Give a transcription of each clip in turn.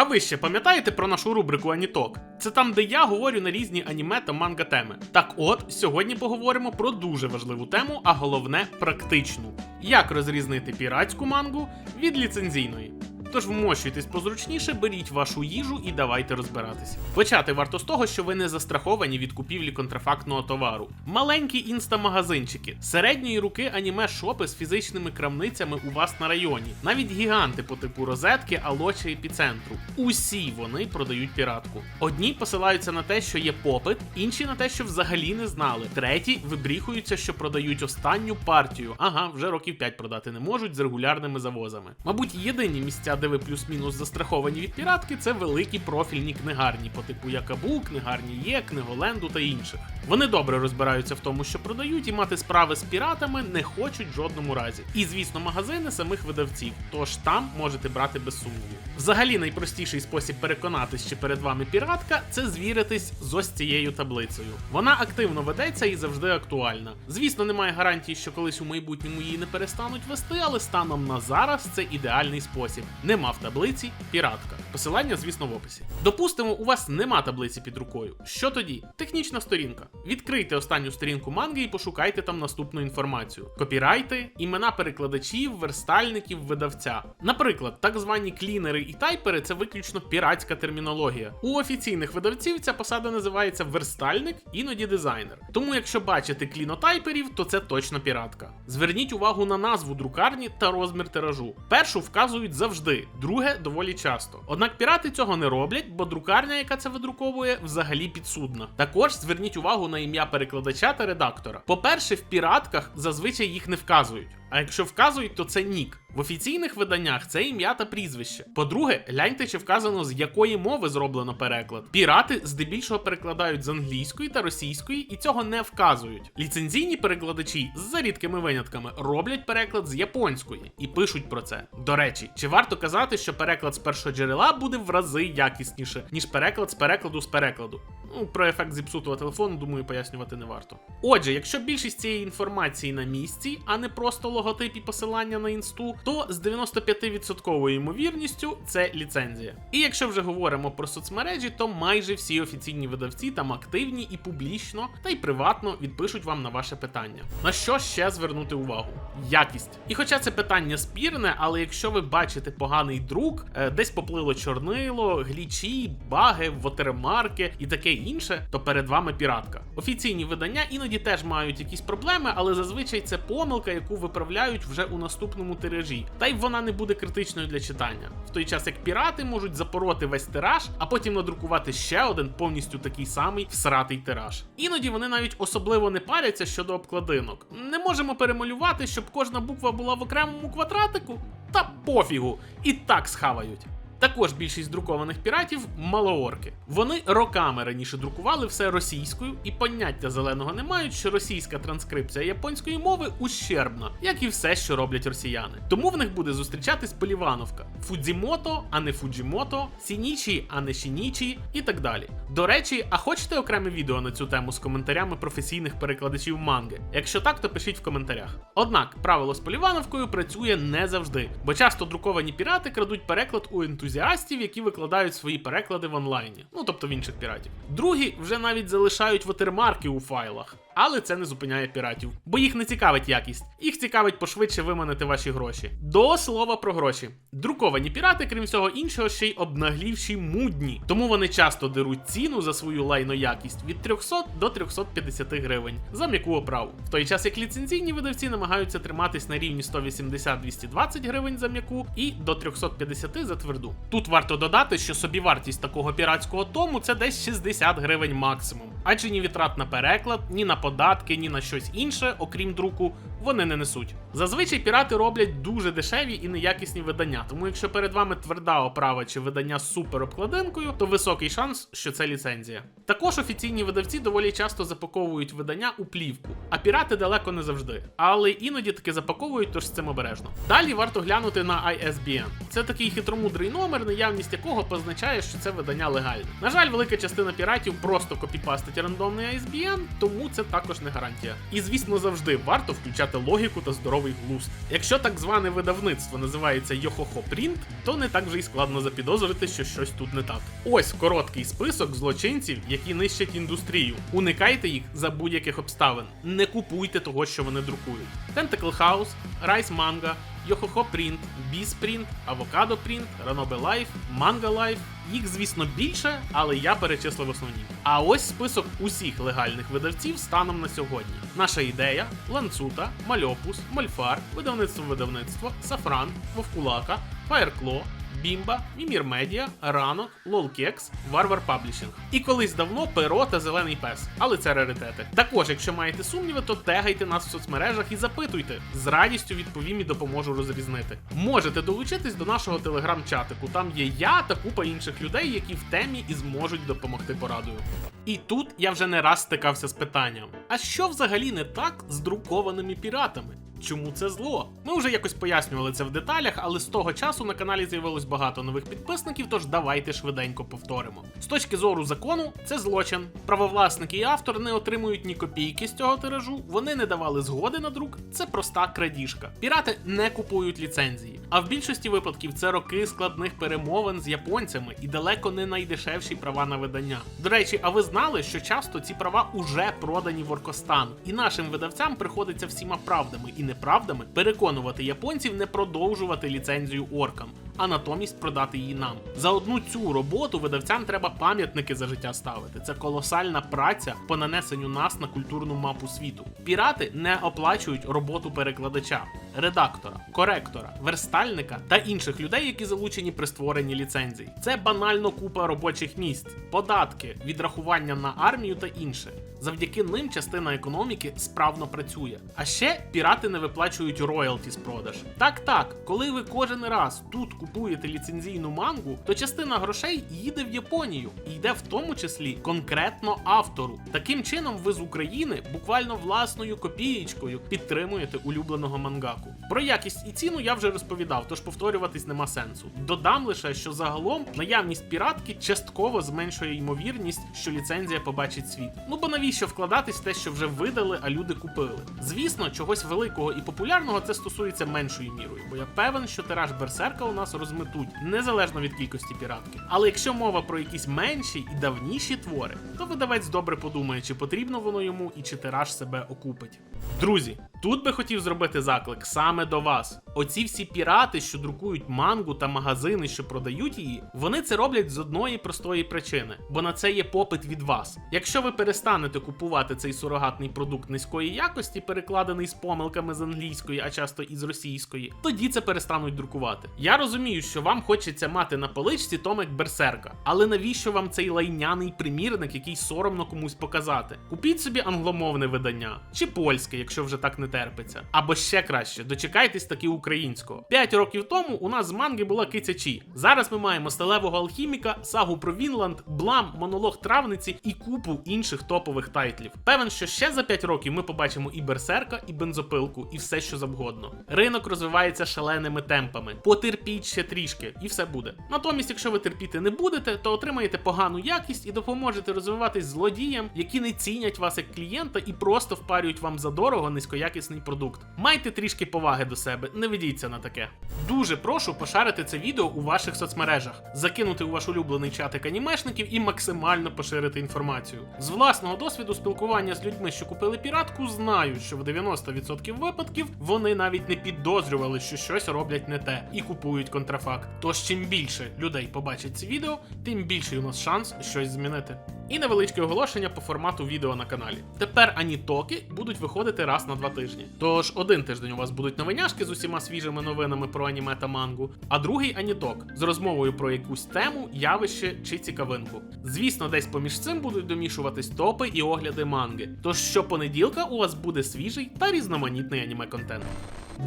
А ви ще пам'ятаєте про нашу рубрику Аніток? Це там, де я говорю на різні аніме та манга теми. Так от, сьогодні поговоримо про дуже важливу тему, а головне практичну: як розрізнити піратську мангу від ліцензійної. Тож вмощуйтесь позручніше, беріть вашу їжу і давайте розбиратися. Почати варто з того, що ви не застраховані від купівлі контрафактного товару. Маленькі інстамагазинчики, середньої руки аніме-шопи з фізичними крамницями у вас на районі, навіть гіганти по типу розетки, Алло чи епіцентру. Усі вони продають піратку. Одні посилаються на те, що є попит, інші на те, що взагалі не знали. Треті вибріхуються, що продають останню партію. Ага, вже років 5 продати не можуть з регулярними завозами. Мабуть, єдині місця, де ви плюс-мінус застраховані від піратки, це великі профільні книгарні по типу Якабу, книгарні Є, Книголенду та інших. Вони добре розбираються в тому, що продають, і мати справи з піратами не хочуть в жодному разі. І звісно, магазини самих видавців, тож там можете брати без сумніву. Взагалі, найпростіший спосіб переконатись, чи перед вами піратка, це звіритись з ось цією таблицею. Вона активно ведеться і завжди актуальна. Звісно, немає гарантії, що колись у майбутньому її не перестануть вести, але станом на зараз це ідеальний спосіб. Нема в таблиці піратка. Посилання, звісно, в описі. Допустимо, у вас нема таблиці під рукою. Що тоді? Технічна сторінка. Відкрийте останню сторінку манги і пошукайте там наступну інформацію: копірайти, імена перекладачів, верстальників, видавця. Наприклад, так звані клінери і тайпери це виключно піратська термінологія. У офіційних видавців ця посада називається верстальник, іноді дизайнер. Тому, якщо бачите клінотайперів, то це точно піратка. Зверніть увагу на назву друкарні та розмір тиражу. Першу вказують завжди, друге доволі часто. Однак пірати цього не роблять, бо друкарня, яка це видруковує, взагалі підсудна. Також зверніть увагу на ім'я перекладача та редактора. По-перше, в піратках зазвичай їх не вказують. А якщо вказують, то це нік. В офіційних виданнях це ім'я та прізвище. По-друге, гляньте, чи вказано з якої мови зроблено переклад. Пірати здебільшого перекладають з англійської та російської і цього не вказують. Ліцензійні перекладачі за рідкими винятками роблять переклад з японської і пишуть про це. До речі, чи варто казати, що переклад з першого джерела буде в рази якісніше, ніж переклад з перекладу з перекладу? Ну, про ефект зіпсутого телефону, думаю, пояснювати не варто. Отже, якщо більшість цієї інформації на місці, а не просто логотип і посилання на інсту, то з 95% ймовірністю це ліцензія. І якщо вже говоримо про соцмережі, то майже всі офіційні видавці там активні і публічно, та й приватно відпишуть вам на ваше питання. На що ще звернути увагу? Якість. І хоча це питання спірне, але якщо ви бачите поганий друк, е, десь поплило чорнило, глічі, баги, вотермарки і таке інше, то перед вами піратка. Офіційні видання іноді теж мають якісь проблеми, але зазвичай це помилка, яку виправляють вже у наступному тиражі. Та й вона не буде критичною для читання. В той час як пірати можуть запороти весь тираж, а потім надрукувати ще один повністю такий самий всратий тираж. Іноді вони навіть особливо не паряться щодо обкладинок. Не можемо перемалювати, щоб кожна буква була в окремому квадратику. Та пофігу, і так схавають. Також більшість друкованих піратів малоорки. Вони роками раніше друкували все російською, і поняття зеленого не мають, що російська транскрипція японської мови ущербна, як і все, що роблять росіяни. Тому в них буде зустрічатись полівановка: Фудзімото, а не Фуджімото, Сінічі, а не Шінічі і так далі. До речі, а хочете окреме відео на цю тему з коментарями професійних перекладачів манги? Якщо так, то пишіть в коментарях. Однак правило з полівановкою працює не завжди, бо часто друковані пірати крадуть переклад у ентузіастів, які викладають свої переклади в онлайні, ну тобто в інших піратів. Другі вже навіть залишають ватермарки у файлах. Але це не зупиняє піратів, бо їх не цікавить якість, їх цікавить пошвидше виманити ваші гроші. До слова про гроші. Друковані пірати, крім всього іншого, ще й обнаглівші мудні, тому вони часто деруть ціну за свою лайноякість від 300 до 350 гривень за м'яку оправу. В той час як ліцензійні видавці намагаються триматись на рівні 180-220 гривень за м'яку і до 350 за тверду. Тут варто додати, що собівартість такого піратського тому це десь 60 гривень максимум, адже ні витрат на переклад, ні на податки, ні на щось інше, окрім друку, вони не несуть. Зазвичай пірати роблять дуже дешеві і неякісні видання, тому якщо перед вами тверда оправа чи видання з супер обкладинкою, то високий шанс, що це ліцензія. Також офіційні видавці доволі часто запаковують видання у плівку, а пірати далеко не завжди. Але іноді таки запаковують, тож з цим обережно. Далі варто глянути на ISBN. Це такий хитромудрий номер, наявність якого позначає, що це видання легальне. На жаль, велика частина піратів просто копіпастить рандомний ISBN, тому це також не гарантія. І звісно, завжди варто включати втрачати логіку та здоровий глузд. Якщо так зване видавництво називається Йохохо Прінт, то не так вже й складно запідозрити, що щось тут не так. Ось короткий список злочинців, які нищать індустрію. Уникайте їх за будь-яких обставин. Не купуйте того, що вони друкують. Tentacle House, Rice Manga, Йохохо Print, Біз Print, Авокадо Print, Ранобе Лайф, Манга Лайф. Їх, звісно, більше, але я перечислив основні. А ось список усіх легальних видавців станом на сьогодні. Наша ідея: Ланцута, Мальопус, Мольфар, видавництво видавництво, Сафран, Вовкулака, Fireclaw, Бімба, Мімір Медіа, Ранок, Лолкекс, Варвар Паблішинг. І колись давно перо та зелений пес, але це раритети. Також, якщо маєте сумніви, то тегайте нас в соцмережах і запитуйте. З радістю відповім і допоможу розрізнити. Можете долучитись до нашого телеграм-чатику. Там є я та купа інших людей, які в темі і зможуть допомогти порадою. І тут я вже не раз стикався з питанням: а що взагалі не так з друкованими піратами? Чому це зло? Ми вже якось пояснювали це в деталях, але з того часу на каналі з'явилось багато нових підписників, тож давайте швиденько повторимо. З точки зору закону, це злочин. Правовласники і автор не отримують ні копійки з цього тиражу, вони не давали згоди на друк, це проста крадіжка. Пірати не купують ліцензії. А в більшості випадків це роки складних перемовин з японцями і далеко не найдешевші права на видання. До речі, а ви знали, що часто ці права уже продані в Оркостан, і нашим видавцям приходиться всіма правдами і неправдами переконувати японців не продовжувати ліцензію оркам. А натомість продати її нам. За одну цю роботу видавцям треба пам'ятники за життя ставити. Це колосальна праця по нанесенню нас на культурну мапу світу. Пірати не оплачують роботу перекладача, редактора, коректора, верстальника та інших людей, які залучені при створенні ліцензій. Це банально купа робочих місць, податки, відрахування на армію та інше. Завдяки ним частина економіки справно працює. А ще пірати не виплачують роялті з продаж. Так, так, коли ви кожен раз тут купуєте ліцензійну мангу, то частина грошей їде в Японію і йде в тому числі конкретно автору. Таким чином, ви з України буквально власною копієчкою підтримуєте улюбленого мангаку. Про якість і ціну я вже розповідав, тож повторюватись нема сенсу. Додам лише, що загалом наявність піратки частково зменшує ймовірність, що ліцензія побачить світ. Ну бо навіщо вкладатись в те, що вже видали, а люди купили? Звісно, чогось великого і популярного це стосується меншою мірою, бо я певен, що тираж берсерка у нас розметуть незалежно від кількості піратки. Але якщо мова про якісь менші і давніші твори, то видавець добре подумає, чи потрібно воно йому і чи тираж себе окупить. Друзі, тут би хотів зробити заклик саме до вас. Оці всі пірати, що друкують мангу та магазини, що продають її, вони це роблять з одної простої причини, бо на це є попит від вас. Якщо ви перестанете купувати цей сурогатний продукт низької якості, перекладений з помилками з англійської, а часто і з російської, тоді це перестануть друкувати. Я розумію, що вам хочеться мати на поличці томик берсерка, але навіщо вам цей лайняний примірник, який соромно комусь показати? Купіть собі англомовне видання чи польське, якщо вже так не терпиться. Або ще краще, дочекайтесь таки українського. П'ять років тому у нас з манги була кицячі. Зараз ми маємо сталевого алхіміка, сагу про Вінланд, блам, монолог травниці і купу інших топових тайтлів. Певен, що ще за 5 років ми побачимо і берсерка, і бензопилку, і все, що завгодно. Ринок розвивається шаленими темпами. Потерпіть ще трішки, і все буде. Натомість, якщо ви терпіти не будете, то отримаєте погану якість і допоможете розвиватись злодіям, які не цінять вас як клієнта і просто впарюють вам за дорого низькоякісний продукт. Майте трішки поваги до себе, не ведіться на таке. Дуже прошу пошарити це відео у ваших соцмережах, закинути у ваш улюблений чатик анімешників і максимально поширити інформацію. З власного досвіду спілкування з людьми, що купили піратку, знаю, що в 90% випадків вони навіть не підозрювали, що щось роблять не те і купують контрафакт. Тож чим більше людей побачить це відео, тим більший у нас шанс щось змінити. І невеличке оголошення по формату відео на каналі. Тепер анітоки будуть виходити раз на два тижні. Тож один тиждень у вас будуть новиняшки з усіма свіжими новинами про аніме та мангу, а другий аніток з розмовою про якусь тему, явище чи цікавинку. Звісно, десь поміж цим будуть домішуватись топи і огляди манги. Тож щопонеділка у вас буде свіжий та різноманітний аніме контент.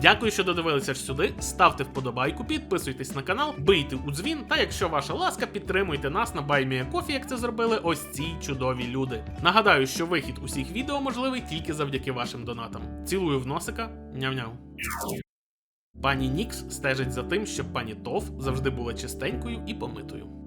Дякую, що додивилися сюди. Ставте вподобайку, підписуйтесь на канал, бийте у дзвін, та якщо ваша ласка, підтримуйте нас на BuyMeACoffee, як це зробили ось ці чудові люди. Нагадаю, що вихід усіх відео можливий тільки завдяки вашим донатам. Цілую в носика, няв-няв. Пані Нікс стежить за тим, щоб пані Тоф завжди була чистенькою і помитою.